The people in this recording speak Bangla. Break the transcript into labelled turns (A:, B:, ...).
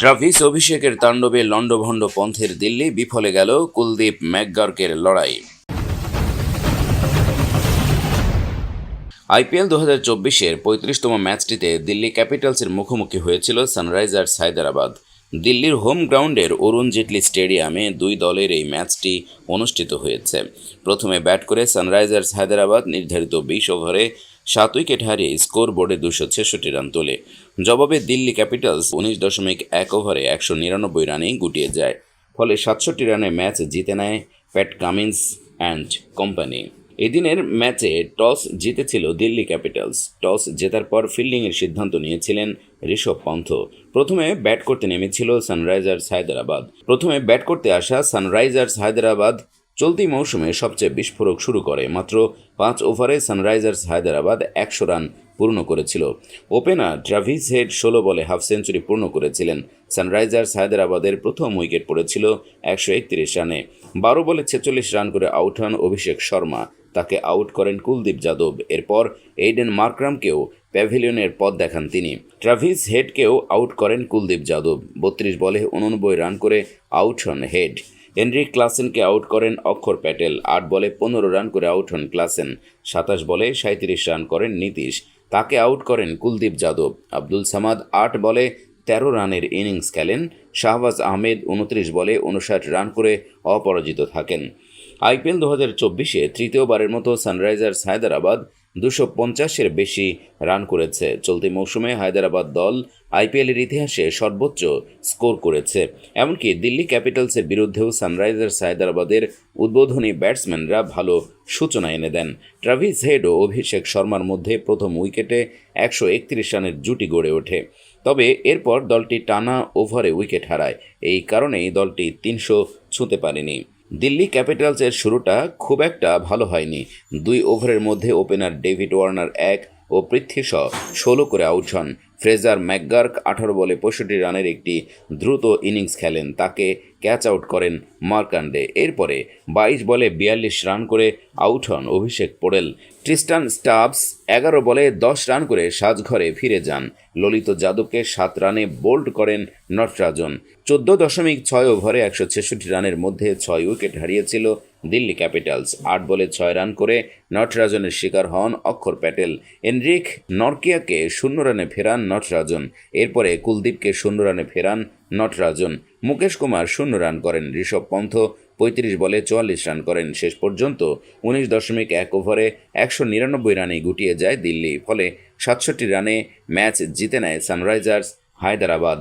A: ট্রাভিস অভিষেকের তাণ্ডবে লণ্ডভণ্ড পন্থের দিল্লি, বিফলে গেল কুলদীপ ম্যাকগার্কের লড়াই। আইপিএল দু হাজার চব্বিশের পঁয়ত্রিশতম ম্যাচটিতে দিল্লি ক্যাপিটালসের মুখোমুখি হয়েছিল সানরাইজার্স হায়দ্রাবাদ। দিল্লির হোম গ্রাউন্ডের অরুণ জেটলি স্টেডিয়ামে দুই দলের এই ম্যাচটি অনুষ্ঠিত হয়েছে। প্রথমে ব্যাট করে সানরাইজার্স হায়দ্রাবাদ, নির্ধারিত বিশ ওভারে সাত উইকেট হারিয়ে স্কোর বোর্ডে দুশো ছেষট্টি রান তোলে। জবাবে দিল্লি ক্যাপিটালস উনিশ দশমিক এক ওভারে একশো নিরানব্বই রানেই গুটিয়ে যায়। ফলে সাতষট্টি রানে ম্যাচ জিতে নেয় প্যাট কামিন্স অ্যান্ড কোম্পানি। এদিনের ম্যাচে টস জিতেছিল দিল্লি ক্যাপিটালস। টস জেতার পর ফিল্ডিংয়ের সিদ্ধান্ত নিয়েছিলেন ঋষভ পন্থ। প্রথমে ব্যাট করতে নেমেছিল সানরাইজার্স হায়দ্রাবাদ। প্রথমে ব্যাট করতে আসা সানরাইজার্স হায়দ্রাবাদ চলতি মৌসুমে সবচেয়ে বিস্ফোরক শুরু করে, মাত্র পাঁচ ওভারে সানরাইজার্স হায়দ্রাবাদ একশো রান পূর্ণ করেছিল। ওপেনার ট্রাভিস হেড ষোলো বলে হাফ সেঞ্চুরি পূর্ণ করেছিলেন। সানরাইজার্স হায়দ্রাবাদের প্রথম উইকেট পড়েছিল একশো একত্রিশ রানে। বারো বলে ছেচল্লিশ রান করে আউট হন অভিষেক শর্মা। তাকে আউট করেন কুলদীপ যাদব। এরপর এইডেন মার্ক্রামকেও প্যাভিলিয়নের পথ দেখান তিনি। ট্রাভিস হেডকেও আউট করেন কুলদীপ যাদব। বত্রিশ বলে উননব্বই রান করে আউট হন হেড। এনরিক ক্লাসেনকে আউট করেন অক্ষর প্যাটেল। আট বলে পনেরো রান করে আউট হন ক্লাসেন। সাতাশ বলে সাঁত্রিশ রান করেন নীতিশ। তাকে আউট করেন কুলদীপ যাদব। আব্দুল সামাদ আট বলে তেরো রানের ইনিংস খেলেন। শাহবাজ আহমেদ উনত্রিশ বলে উনষাট রান করে অপরাজিত থাকেন। আইপিএল দু হাজার চব্বিশে তৃতীয়বারের মতো সানরাইজার্স হায়দ্রাবাদ দুশো পঞ্চাশের বেশি রান করেছে। চলতি মৌসুমে হায়দ্রাবাদ দল আইপিএলের ইতিহাসে সর্বোচ্চ স্কোর করেছে। এমনকি দিল্লি ক্যাপিটালসের বিরুদ্ধেও সানরাইজার্স হায়দ্রাবাদের উদ্বোধনী ব্যাটসম্যানরা ভালো সূচনা এনে দেন। ট্রাভিস হেড ও অভিষেক শর্মার মধ্যে প্রথম উইকেটে একশো একত্রিশ রানের জুটি গড়ে ওঠে। তবে এরপর দলটি টানা ওভারে উইকেট হারায়। এই কারণেই দলটি তিনশো ছুঁতে পারেনি। দিল্লি ক্যাপিটালসের শুরুটা খুব একটা ভালো হয়নি। দুই ওভারের মধ্যে ওপেনার ডেভিড ওয়ার্নার এক ও পৃথ্বী শ ষোলো করে আউট হন। ফ্রেজার ম্যাকগার্ক আঠারো বলে পঁয়ষট্টি রানের একটি দ্রুত ইনিংস খেলেন। তাকে ক্যাচ আউট করেন মার্কান্ডে। এরপরে বাইশ বলে বিয়াল্লিশ রান করে আউট হন অভিষেক পোড়েল। ট্রিস্টান স্টাবস এগারো বলে দশ রান করে সাজঘরে ফিরে যান। ললিত যাদবকে সাত রানে বোল্ড করেন নটরাজন। চোদ্দ দশমিক ছয় ওভারে একশো ছেষট্টি রানের মধ্যে ছয় উইকেট হারিয়েছিল দিল্লি ক্যাপিটালস। আট বলে ছয় রান করে নটরাজনের শিকার হন অক্ষর প্যাটেল। এনরিক নরকিয়াকে শূন্য রানে ফেরান নটরাজন। এরপরে কুলদীপকে শূন্য রানে ফেরান নটরাজন। মুকেশ কুমার শূন্য রান করেন ঋষভ পন্থ, পঁয়ত্রিশ বলে চুয়াল্লিশ রান করেন। শেষ পর্যন্ত উনিশ দশমিক এক ওভারে একশো নিরানব্বই রানে গুটিয়ে যায় দিল্লি। ফলে সাতষট্টি রানে ম্যাচ জিতে নেয় সানরাইজার্স হায়দ্রাবাদ।